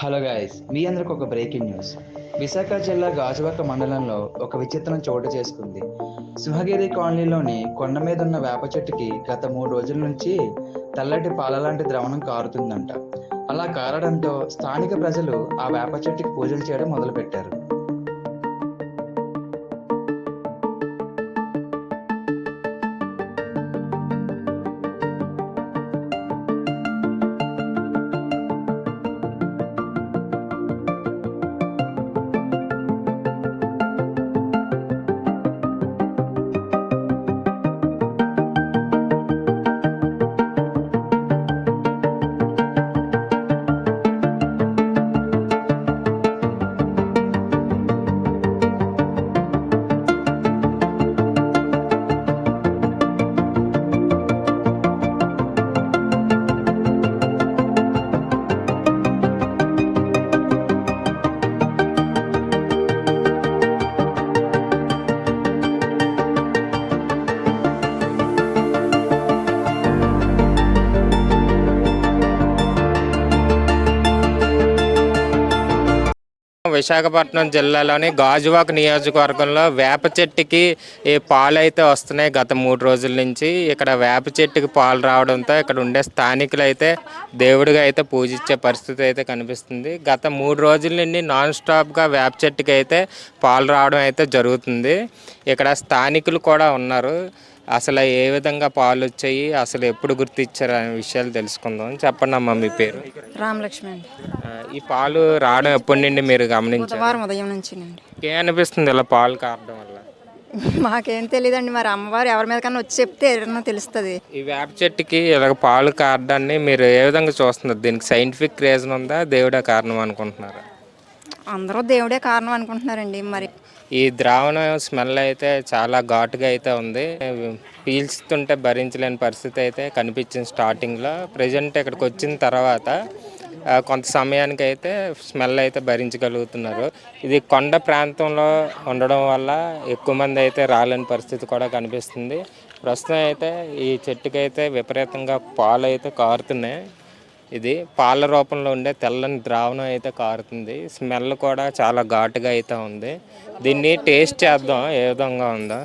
Hello guys మీ అందరికి ఒక breaking news Visakha జిల్లా గాజువాక మండలంలో ఒక విచిత్రం చోటు చేసుకుంది. సింహగిరి కాలనీలోని కొండ మీద ఉన్న వేప చెట్టుకి గత మూడు రోజుల నుంచి తెల్లటి పాల లాంటి ద్రవణం కారుతుందంట. అలా కారడంతో స్థానిక ప్రజలు ఆ వేప చెట్టుకి పూజలు చేయడం మొదలుపెట్టారు. విశాఖపట్నం జిల్లాలోని గాజువాక నియోజకవర్గంలో వేప చెట్టుకి ఈ పాలు అయితే వస్తున్నాయి గత మూడు రోజుల నుంచి. ఇక్కడ వేప చెట్టుకి పాలు రావడంతో ఇక్కడ ఉండే స్థానికులు అయితే దేవుడిగా అయితే పూజించే పరిస్థితి అయితే కనిపిస్తుంది. గత మూడు రోజుల నుండి నాన్ స్టాప్గా వేప చెట్టుకి అయితే పాలు రావడం అయితే జరుగుతుంది. ఇక్కడ స్థానికులు కూడా ఉన్నారు. అసలు ఏ విధంగా పాలు వచ్చాయి అసలు ఎప్పుడు గుర్తించారు అనే విషయాలు తెలుసుకుందాం. చెప్పండి అమ్మా మీ పేరు? రామలక్ష్మి అండి. ఈ పాలు రావడం ఎప్పటి నుండి మీరు గమనించారు? బుధవారం ఉదయం నుంచినండి ఏ అనిపిస్తుంది ఇలా పాలు కారడం వల్ల? మాకేం తెలియదండి మరి. అమ్మవారు ఎవరి మీద కన్నా వచ్చి చెప్తే ఏదైనా తెలుస్తుంది. ఈ వేప చెట్టుకి ఇలా పాలు కారడాన్ని మీరు ఏ విధంగా చూస్తున్నారు? దీనికి సైంటిఫిక్ రీజన్ ఉందా? దేవుడే కారణం అనుకుంటున్నారా? అందరూ దేవుడే కారణం అనుకుంటున్నారండి మరి. ఈ ద్రావణం స్మెల్ అయితే చాలా ఘాటుగా అయితే ఉంది. పీల్చుతుంటే భరించలేని పరిస్థితి అయితే కనిపించింది స్టార్టింగ్లో ప్రజెంట్ ఇక్కడికి వచ్చిన తర్వాత కొంత సమయానికి అయితే స్మెల్ అయితే భరించగలుగుతున్నారు. ఇది కొండ ప్రాంతంలో ఉండడం వల్ల ఎక్కువ మంది అయితే రాలేని పరిస్థితి కూడా కనిపిస్తుంది. ప్రస్తుతం అయితే ఈ చెట్టుకైతే విపరీతంగా పాలు అయితే కారుతున్నాయి. ఇది పాల రూపంలో ఉండే తెల్లని ద్రావణం అయితే కారుతుంది. స్మెల్ కూడా చాలా ఘాటుగా అయితే ఉంది. దీన్ని టేస్ట్ చేద్దాం ఏ విధంగా ఉందో.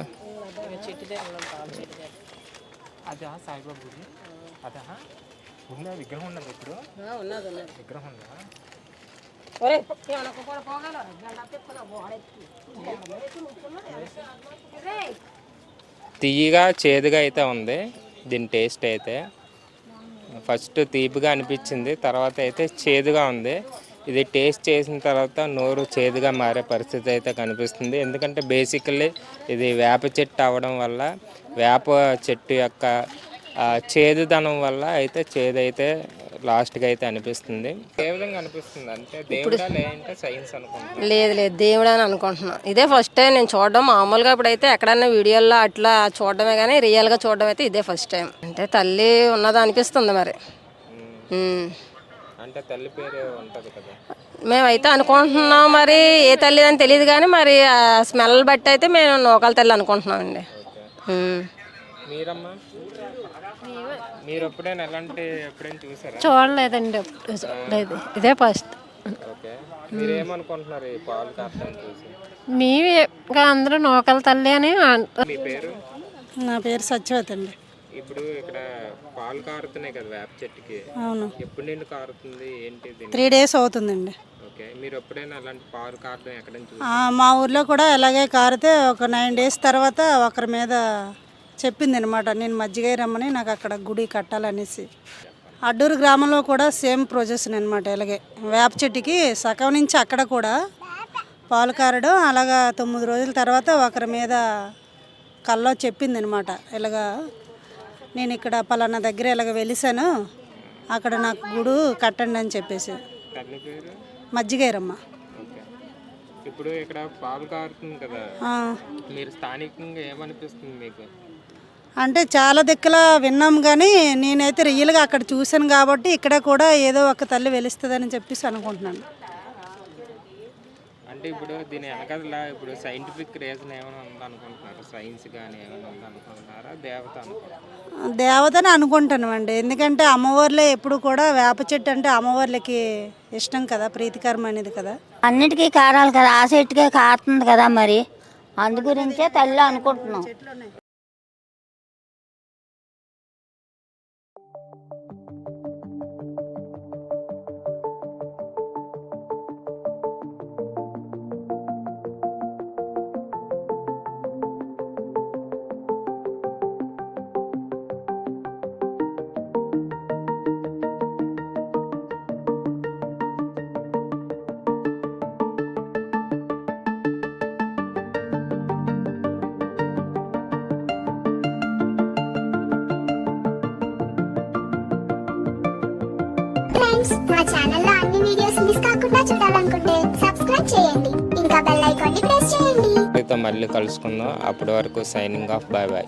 విగ్రహం ఉన్నది ఇప్పుడు? విగ్రహం ఉందా? తీయగా చేదుగా అయితే ఉంది దీని టేస్ట్ అయితే. ఫస్ట్ తీపిగా అనిపించింది తర్వాత అయితే చేదుగా ఉంది. ఇది టేస్ట్ చేసిన తర్వాత నోరు చేదుగా మారే పరిస్థితి అయితే కనిపిస్తుంది. ఎందుకంటే బేసికల్లీ ఇది వేప చెట్టు అవ్వడం వల్ల వేప చెట్టు యొక్క చేదుదనం వల్ల అయితే చేదైతే లాస్ట్గా అయితే అనిపిస్తుంది. అనిపిస్తుంది అంటే దేవుడా లేదంటే సైన్స్ అనుకుంటున్నాను లేదు లేదు. దేవుడు అని అనుకుంటున్నాను ఇదే ఫస్ట్ టైం నేను చూడడం. మామూలుగా ఇప్పుడైతే ఎక్కడన్నా వీడియోల్లో అట్లా చూడడమే కానీ రియల్గా చూడడం అయితే ఇదే ఫస్ట్ టైం. అంటే తల్లి ఉన్నది అనిపిస్తుంది మరి. ఉమ్. అంటే తల్లి పేరు ఉంటుంది కదా. మేమైతే అనుకుంటున్నాం మరి ఏ తల్లి అని తెలియదు కానీ మరి ఆ స్మెల్ బట్టి అయితే మేము నూకల తల్లి అనుకుంటున్నామండి. ఉమ్. మీరమ్మా? మీరు ఎప్పుడైనా ఎలాంటి ఎప్పుడైనా చూసారా? చూడలేదండి. చూడలేదు ఇదే ఫస్ట్. ఓకే. మీరు ఏమనుకుంటున్నారు ఈ పాలు కాస్తాను చూసి? మీవి ఇంకా అందరూ నూకల తల్లి అని అంటారు మీ పేరు? నా పేరు సత్యవతి అండి. ఇప్పుడు ఇక్కడ పాలు కారుతున్నాయి కదా వేప చెట్టుకి. అవును. ఎప్పుడు నుండి కారుతుంది? ఏంటి దీని? త్రీ డేస్ అవుతుందండి. ఓకే. మీరు ఎప్పుడైనా అలాంటి పాలు కారడం ఎక్కడైనా చూసి ఆ, మా ఊర్లో కూడా అలాగే కారితే ఒక నైన్ డేస్ తర్వాత ఒకరి మీద చెప్పింది అనమాట నేను మజ్జిగ రమ్మని నాకు అక్కడ గుడి కట్టాలనేసి. అడ్డూరు గ్రామంలో కూడా సేమ్ ప్రొజెషన్ అనమాట ఇలాగే. వేప చెట్టుకి సగం నుంచి అక్కడ కూడా పాలు కారడం అలాగా తొమ్మిది రోజుల తర్వాత ఒకరి మీద కల్లో చెప్పింది అనమాట ఇలాగా నేను ఇక్కడ పలానా దగ్గర ఇలాగ వెలిసాను అక్కడ నాకు గుడు కట్టండి అని చెప్పేసి. మజ్జిగైరమ్మ ఇప్పుడు ఇక్కడ పాలు కారుతుంది కదా. మీరు స్థానికంగా ఏమనిపిస్తుంది మీకు? అంటే చాలా దిక్కులా విన్నాం కానీ నేనైతే రియల్గా అక్కడ చూశాను కాబట్టి ఇక్కడ కూడా ఏదో ఒక తల్లి వెలుస్తుందని చెప్పేసి అనుకుంటున్నాను. అంటే ఇప్పుడు దీని వెనకాల ఇప్పుడు సైంటిఫిక్ రీజన్ ఏమైనా ఉందనుకుంటున్నారు సైన్స్ కానీ ఏమైనా ఉందనుకుంటున్నారా దేవత అనుకుంటున్నారా? దేవతని అనుకుంటాను ఎందుకంటే అమ్మవార్లే ఎప్పుడు కూడా వేప చెట్టు అంటే అమ్మవార్లకి ఇష్టం కదా ప్రీతికరమైనది కదా. అన్నిటికీ కారాలి కదా. ఆ చెట్టుకే కారుతుంది కదా మరి. అందు గురించే తల్లి అనుకుంటున్నాం. ఫ్రెండ్స్ మా ఛానల్లో అన్ని వీడియోస్ మిస్ కాకుండా చూడాలనుకుంటే సబ్స్క్రైబ్ చేయండి. ఇంకా బెల్ ఐకాన్ని ప్రెస్ చేయండి. మళ్ళీ కలుసుకుందాం. అప్పటి వరకు సైనింగ్ ఆఫ్ బాయ్ బాయ్